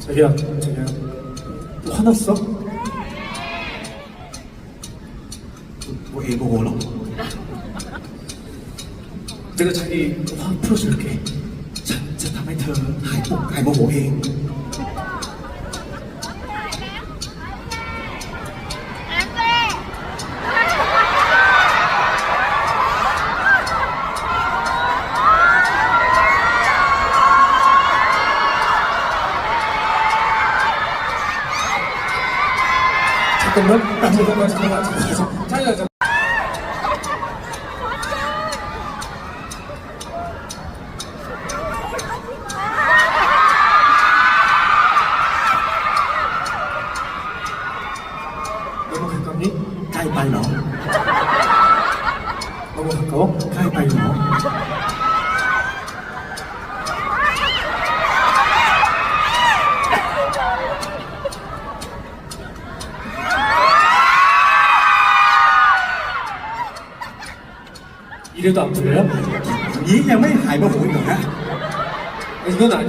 자기야, 자기야. 또 화났어? 뭐 이거 뭐라? 내가 자기 화 풀어줄게. 자, 자, 다음에 더. 아이고, 뭐, 아이고 뭐해? 뭐 건물 나중에 건물 들어가서 계속 잘려서 넘어갈 겁니? 가위바위보 넘어갈까? 가위바위보 이래도 아프세요? 이 양반이 아이고 보고 있나? 이건 아니